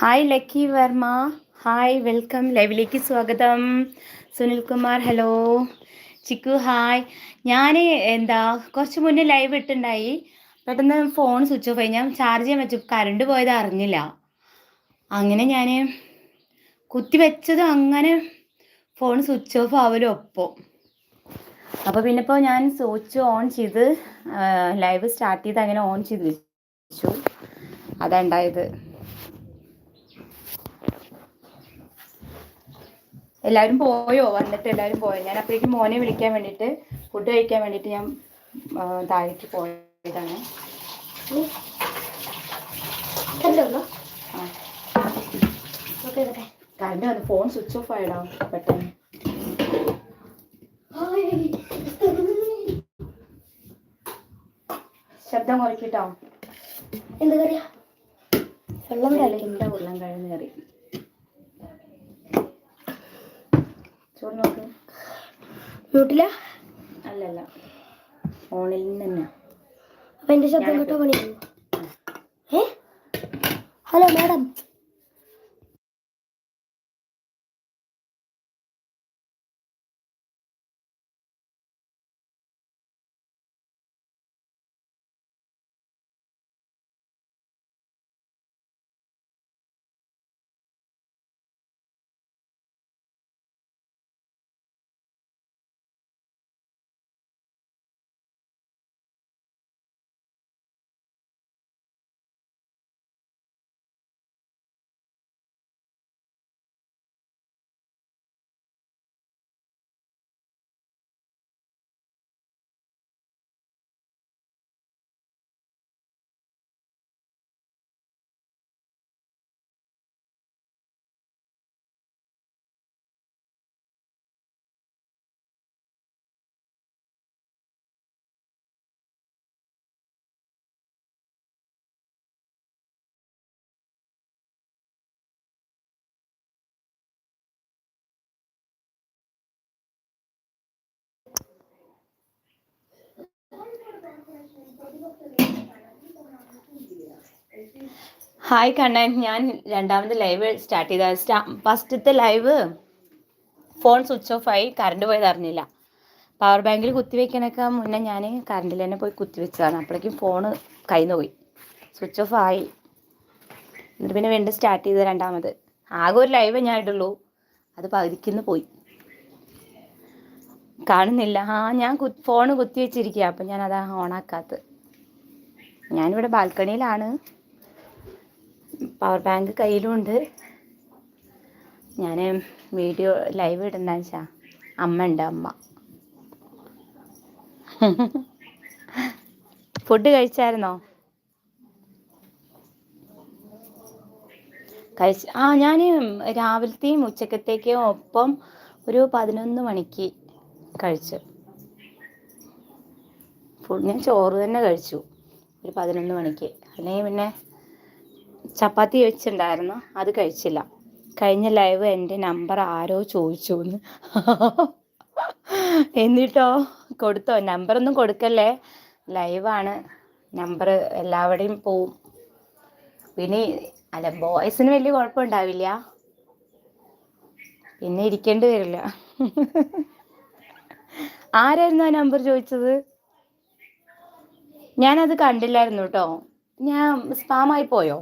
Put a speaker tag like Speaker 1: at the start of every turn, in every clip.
Speaker 1: Hi Lucky Varma hi welcome ലൈവിലേക്ക് സ്വാഗതം. Sunil Sunilkumar hello Chikku hi ഞാൻ എന്താ കുറച്ച് മുന്നേ ലൈവ് ഇട്ടുണ്ടായി. പെട്ടെന്ന് ഫോൺ സ്വിച്ച് ഓഫ് ആയി. ഞാൻ ചാർജ് ചെയ്യാൻ വെച്ചു. കറണ്ട് പോയത് അറിഞ്ഞില്ല. അങ്ങനെ ഞാൻ കുത്തി വെച്ചത് അങ്ങനെ ഫോൺ സ്വിച്ച് ഓഫ് ആവലും ഒപ്പം. അപ്പോൾ പിന്നെ ഇപ്പോൾ ഞാൻ സ്വിച്ച് ഓൺ ചെയ്ത് ലൈവ് സ്റ്റാർട്ട് ചെയ്ത് അങ്ങനെ ഓൺ ചെയ്ത് വെച്ചു. അതാ ഉണ്ടായത്. എല്ലാവരും പോയോ? വന്നിട്ട് എല്ലാവരും പോയോ? ഞാൻ അപ്പോഴേക്കും മോനെ വിളിക്കാൻ വേണ്ടിയിട്ട് ഫുഡ് കഴിക്കാൻ വേണ്ടിയിട്ട് ഞാൻ താഴേക്ക് പോയതാണ്. കറണ്ട് വന്നു. ഫോൺ സ്വിച്ച് ഓഫ് ആയിടാം പെട്ടെന്ന്. ശബ്ദം കുറയ്ക്കിട്ടോ
Speaker 2: എന്താ കറിയാ? വെള്ളം
Speaker 1: കഴിഞ്ഞ വെള്ളം കിഴങ്ങ് കറി. ചോറ് നോക്ക്
Speaker 2: മ്യൂട്ടില
Speaker 1: അല്ലല്ല. ഫോണിൽ നിന്ന് തന്നെ
Speaker 2: അപ്പൊ എന്റെ ശബ്ദം കേട്ടോ പണി. ഏ? Hello madam.
Speaker 1: ഹായ് കണ്ണൻ ഞാൻ രണ്ടാമത് ലൈവ് സ്റ്റാർട്ട് ചെയ്ത. സ്റ്റാ ഫസ്റ്റത്തെ ലൈവ് ഫോൺ സ്വിച്ച് ഓഫ് ആയി. കറണ്ട് പോയത് അറിഞ്ഞില്ല. പവർ ബാങ്കിൽ കുത്തിവെക്കണൊക്കെ മുന്നേ ഞാൻ കറണ്ടിൽ തന്നെ പോയി കുത്തിവെച്ചതാണ് അപ്പോഴേക്കും ഫോണ് കയ്യിൽ പോയി. സ്വിച്ച് ഓഫ് ആയി. എന്നിട്ട് പിന്നെ വീണ്ടും സ്റ്റാർട്ട് ചെയ്തത് രണ്ടാമത്. ആകെ ഒരു ലൈവ് ഞാൻ ഇടുള്ളൂ. അത് പകുതിക്കുന്ന് പോയി. കാണുന്നില്ല. ആ ഞാൻ ഫോൺ ഫോണ് കുത്തി വെച്ചിരിക്കുക അപ്പം ഞാൻ ഓണാക്കാത്തത് ഞാനിവിടെ ബാൽക്കണിയിലാണ്. പവർ ബാങ്ക് കയ്യിലുണ്ട്. ഞാൻ വീഡിയോ ലൈവ് ഇടുന്ന വെച്ചാ അമ്മ ഉണ്ട് അമ്മ. ഫുഡ് കഴിച്ചായിരുന്നോ? കഴിച്ച് ആ ഞാൻ രാവിലത്തെയും ഉച്ചക്കത്തേക്കും ഒപ്പം ഒരു പതിനൊന്ന് മണിക്ക് കഴിച്ചു. ഫുഡ് ഞാൻ ചോറ് തന്നെ കഴിച്ചു. ഒരു പതിനൊന്ന് മണിക്ക്. അല്ലെങ്കിൽ പിന്നെ ചപ്പാത്തി വെച്ചിട്ടുണ്ടായിരുന്നു. അത് കഴിച്ചില്ല. കഴിഞ്ഞ ലൈവ് എന്റെ നമ്പർ ആരോ ചോദിച്ചു എന്ന് എന്നിട്ടോ? കൊടുത്തോ? നമ്പറൊന്നും കൊടുക്കല്ലേ? ലൈവാണ് നമ്പർ എല്ലാവരുടെയും പോവും. പിന്നെ അല്ല ബോയ്സിന് വലിയ കുഴപ്പമുണ്ടാവില്ല. പിന്നെ ഇരിക്കേണ്ടി വരില്ല. ആരായിരുന്നു ആ നമ്പർ ചോദിച്ചത്? ഞാനത് കണ്ടില്ലായിരുന്നു കേട്ടോ ഞാൻ സ്പാമായി പോയോ?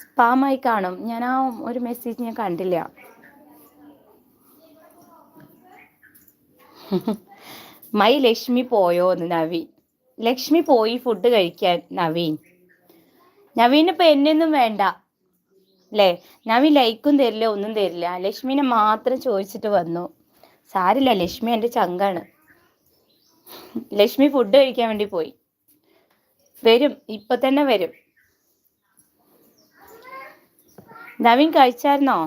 Speaker 1: സ്പാമായി കാണും. ഞാൻ ആ ഒരു മെസ്സേജ് ഞാൻ കണ്ടില്ല. മൈ ലക്ഷ്മി പോയോ എന്ന് നവീൻ ലക്ഷ്മി പോയി ഫുഡ് കഴിക്കാൻ നവീൻ. നവീൻ ഇപ്പൊ എന്നൊന്നും വേണ്ട. അല്ലേ നവീൻ ലൈക്കും തരില്ല ഒന്നും തരില്ല. ലക്ഷ്മിനെ മാത്രം ചോദിച്ചിട്ട് വന്നു. സാരില്ല ലക്ഷ്മി എന്റെ ചങ്കാണ്. ലക്ഷ്മി ഫുഡ് കഴിക്കാൻ വേണ്ടി പോയി. വരും ഇപ്പൊ തന്നെ വരും. നവീൻ കഴിച്ചായിരുന്നോ?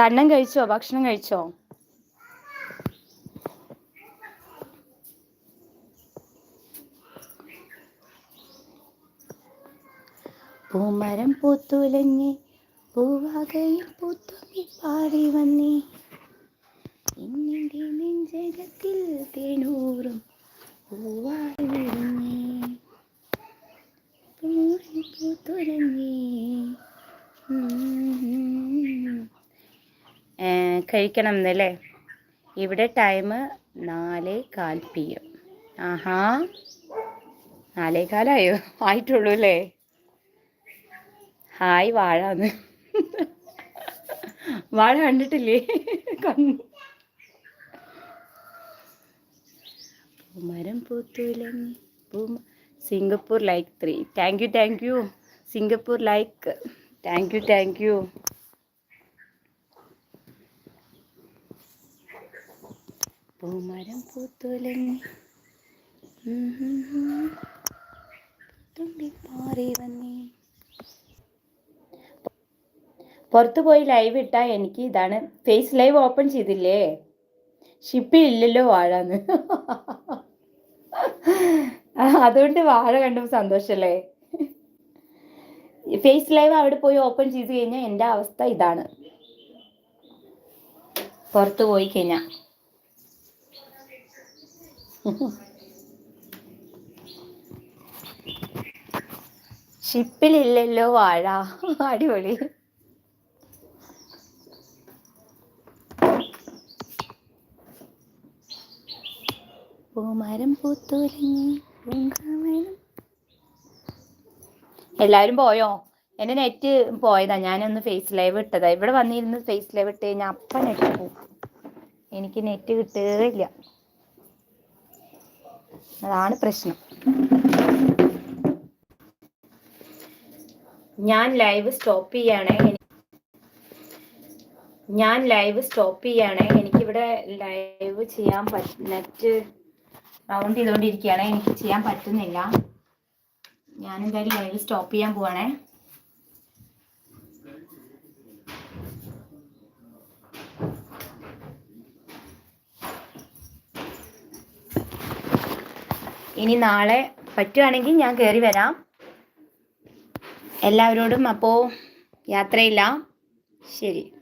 Speaker 1: കണ്ണൻ കഴിച്ചോ ഭക്ഷണം കഴിച്ചോ? പൂമരം പൂത്തുലഞ്ഞ് പൂവാകയും പൂത്തുമ്മി പാടി വന്നേ. നിന്നിന്റെ നെഞ്ചകത്തിൽ തേനൂറും കഴിക്കണം എന്നല്ലേ? ഇവിടെ ടൈം നാല് കാൽ പി എം ആഹാ. നാലേ കാലായോ? ആയിട്ടുള്ളൂ അല്ലേ? ഹായ് വാഴ വാഴ കണ്ടിട്ടില്ലേ? കണ്ടു. മരം പൂത്തുലങ്ങി പൂ Singapore like three thank you thank you Singapore like thank you thank you Poomaram പൂത്തുലങ്ങി പുറത്തു പോയി ലൈവ് ഇട്ടാ എനിക്ക് ഇതാണ്. ഫേസ് ലൈവ് ഓപ്പൺ ചെയ്തില്ലേ? ഷിപ്പിൽ ഇല്ലല്ലോ വാഴാന്ന് അതുകൊണ്ട് വാഴ കണ്ടപ്പോൾ സന്തോഷല്ലേ? ഫേസ് ലൈവ് അവിടെ പോയി ഓപ്പൺ ചെയ്ത് കഴിഞ്ഞാൽ എന്റെ അവസ്ഥ ഇതാണ്. പുറത്തു പോയി കഴിഞ്ഞാൽ ഷിപ്പിലില്ലല്ലോ വാഴ. അടിപൊളി. പൂമരം പൂത്തുലങ്ങി എല്ലാവരും പോയോ? എന്റെ നെറ്റ് പോയതാ. ഞാനൊന്ന് ഫേസ് ലൈവ് ഇട്ടതാ. ഇവിടെ വന്നിരുന്ന് ഫേസ് ലൈവ് ഇട്ട് കഴിഞ്ഞാൽ അപ്പ നെറ്റ് പോകും എനിക്ക് നെറ്റ് കിട്ടുകയില്ല അതാണ് പ്രശ്നം. ഞാൻ ലൈവ് സ്റ്റോപ്പ് ചെയ്യാണ്. ഞാൻ ലൈവ് സ്റ്റോപ്പ് ചെയ്യാണ്. എനിക്കിവിടെ ലൈവ് ചെയ്യാൻ പറ്റ നെറ്റ് റൗണ്ട് ചെയ്തുകൊണ്ടിരിക്കുകയാണ്. എനിക്ക് ചെയ്യാൻ പറ്റുന്നില്ല. ഞാൻ എന്തായാലും ലൈവ് സ്റ്റോപ്പ് ചെയ്യാൻ പോവാണേ. ഇനി നാളെ പറ്റുവാണെങ്കിൽ ഞാൻ കയറി വരാം. എല്ലാവരോടും അപ്പോൾ യാത്രയില്ല. ശരി.